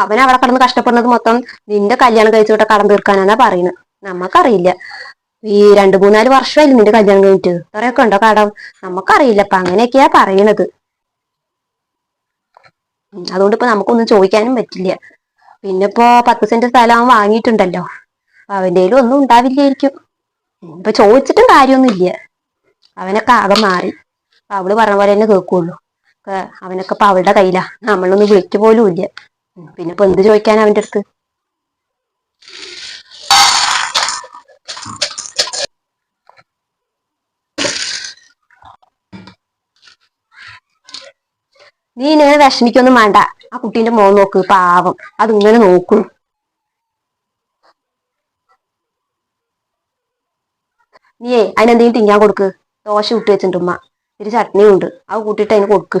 അവൻ അവിടെ കിടന്ന് കഷ്ടപ്പെടുന്നത് മൊത്തം നിന്റെ കല്യാണം കഴിച്ചുവിട്ട കടം തീർക്കാനാ പറയുന്നത് നമുക്കറിയില്ല ഈ രണ്ടു മൂന്നാൽ വർഷമായില്ലേ നിന്റെ കല്യാണം കഴിഞ്ഞിട്ട്? ഇത്രയൊക്കെ ഉണ്ടോ കടം? നമുക്കറിയില്ല അപ്പൊ അങ്ങനെയൊക്കെയാ പറയണത്. അതുകൊണ്ട് ഇപ്പൊ നമുക്കൊന്നും ചോദിക്കാനും പറ്റില്ല. പിന്നെ ഇപ്പോ പത്ത് സെന്റ് സ്ഥലം അവൻ വാങ്ങിയിട്ടുണ്ടല്ലോ. അവന്റെ കയ്യിലും ഒന്നും ഉണ്ടാവില്ലായിരിക്കും. ഇപ്പൊ ചോദിച്ചിട്ടും കാര്യമൊന്നുമില്ല. അവനൊക്കെ ആകെ മാറി. അവൾ പറഞ്ഞ പോലെ തന്നെ കേൾക്കുള്ളൂ. അവനൊക്കെ ഇപ്പൊ അവളുടെ കയ്യിലാ. നമ്മളൊന്നും വിളിക്കു പോലും ഇല്ല പിന്നെ ഇപ്പൊ എന്ത് ചോദിക്കാൻ അവന്റെ അടുത്ത്? നീ ഇങ്ങനെ വിഷമിക്കൊന്നും വേണ്ട. ആ കുട്ടീന്റെ മോൻ നോക്ക് പാവം. അത് ഇങ്ങനെ നോക്കും. നീയേ അതിനെന്തെങ്കിലും തിന്നാൻ കൊടുക്ക്. ദോശ ഇട്ട് വെച്ചിട്ടുണ്ട് ഉമ്മ. ഒരു ചട്നിയും ഉണ്ട്. അത് കൂട്ടിയിട്ട് അതിന് കൊടുക്ക്.